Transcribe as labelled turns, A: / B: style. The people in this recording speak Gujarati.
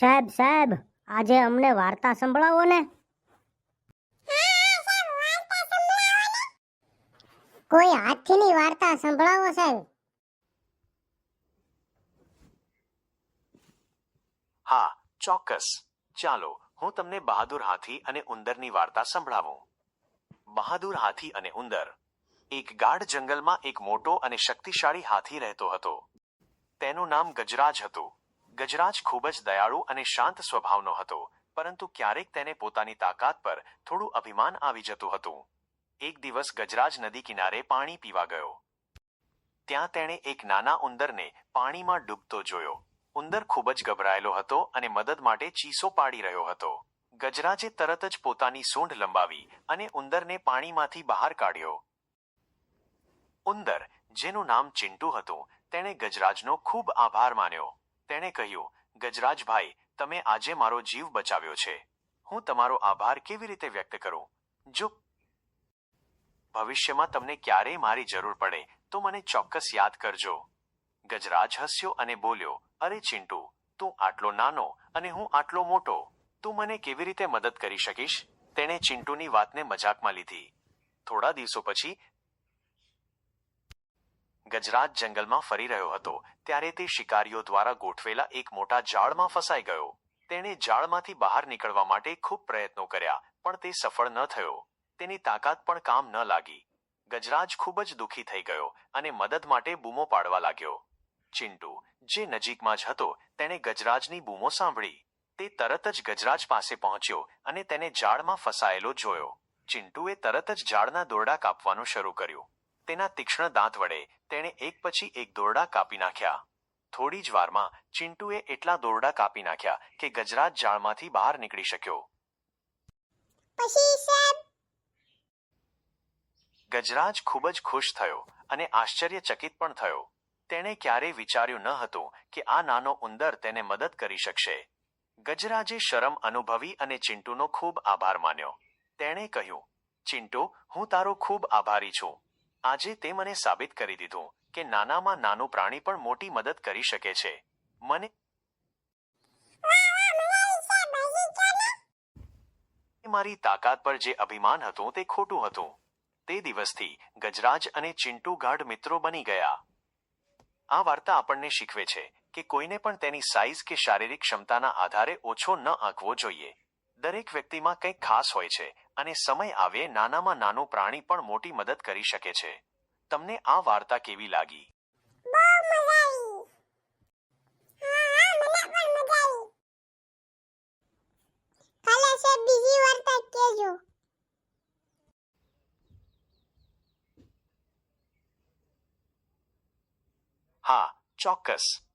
A: સાહેબ સાહેબ, આજે અમને વાર્તા સંભળાવો ને. કોઈ હાથીની વાર્તા સંભળાવો, સાહેબ?
B: હા, ચોક્કસ. ચાલો, હું તમને બહાદુર હાથી અને ઉંદરની વાર્તા સંભળાવું. બહાદુર હાથી અને ઉંદર. એક ગાઢ જંગલમાં એક મોટો અને શક્તિશાળી હાથી રહેતો હતો. તેનું નામ ગજરાજ હતું. ગજરાજ ખૂબ જ દયાળુ અને શાંત સ્વભાવનો હતો, પરંતુ ક્યારેક તેને પોતાની તાકાત પર થોડું અભિમાન આવી જતું હતું. એક દિવસ ગજરાજ નદી કિનારે પાણી પીવા ગયો. ત્યાં તેણે એક નાના ઉંદરને પાણીમાં ડૂબતો જોયો. ઉંદર ખૂબ જ ગભરાયેલો હતો અને મદદ માટે ચીસો પાડી રહ્યો હતો. ગજરાજે તરત જ પોતાની સૂંઢ લંબાવી અને ઉંદરને પાણીમાંથી બહાર કાઢ્યો. ઉંદર, જેનું નામ ચિંટુ હતું, તેણે ગજરાજનો ખૂબ આભાર માન્યો. તેણે કહ્યું, ગજરાજભાઈ, તમે આજે મારો જીવ બચાવ્યો છે. હું તમારો આભાર કેવી રીતે વ્યક્ત કરું? જો ભવિષ્યમાં તમને ક્યારેય મારી જરૂર પડે, તો મને ચોક્કસ યાદ કરજો. ગજરાજ હસ્યો અને બોલ્યો, અરે ચિંટુ, તું આટલો નાનો અને હું આટલો મોટો, તું મને કેવી રીતે મદદ કરી શકીશ? તેણે ચિંટુની વાતને મજાકમાં લીધી. થોડા દિવસો પછી ગજરાજ જંગલમાં ફરી રહ્યો હતો. ત્યારે તે શિકારીઓ દ્વારા ગોઠવેલા એક મોટા જાળમાં ફસાઈ ગયો. તેણે જાળમાંથી બહાર નીકળવા માટે ખૂબ પ્રયત્નો કર્યા, પણ તે સફળ ન થયો. તેની તાકાત પણ કામ ન લાગી. ગજરાજ ખૂબ જ દુઃખી થઈ ગયો અને મદદ માટે બૂમો પાડવા લાગ્યો. ચિંટુ, જે નજીકમાં જ હતો, તેણે ગજરાજની બૂમો સાંભળી. તે તરત જ ગજરાજ પાસે પહોંચ્યો અને તેને ઝાડમાં ફસાયેલો જોયો. ચિંટુએ તરત જ ઝાડના દોરડા કાપવાનું શરૂ કર્યું. તેના તીક્ષ્ણ દાંત વડે તેણે એક પછી એક દોરડા કાપી નાખ્યા. થોડી જ વારમાં ચિંટુએ એટલા દોરડા કાપી નાખ્યા કે ગજરાજ જાળમાંથી બહાર નીકળી શક્યો. ગજરાજ ખૂબ જ ખુશ થયો અને આશ્ચર્યચકિત પણ થયો. તેણે ક્યારેય વિચાર્યું ન હતું કે આ નાનો ઉંદર તેને મદદ કરી શકશે. ગજરાજે શરમ અનુભવી અને ચિંટુનો ખૂબ આભાર માન્યો. તેણે કહ્યું ચિંટુ હું તારો ખૂબ આભારી છું. આજે તે મને સાબિત કરી દીધું કે નાનામાં નાનું પ્રાણી પણ મોટી મદદ કરી શકે છે. મને મારી તાકાત પર જે અભિમાન હતું તે ખોટું હતું. તે દિવસથી ગજરાજ અને ચિંટુ ગાઢ મિત્રો બની ગયા. આ વાર્તા આપણને શીખવે છે કે કોઈને પણ તેની સાઈઝ કે શારીરિક ક્ષમતાના આધારે ઓછો ન આંકવો જોઈએ. દરેક વ્યક્તિમાં કંઈક ખાસ હોય છે અને સમય આવે નાનામાં નાનું પ્રાણી પણ મોટી મદદ કરી શકે છે. તમને આ વાર્તા કેવી લાગી? હા, ચોક્કસ.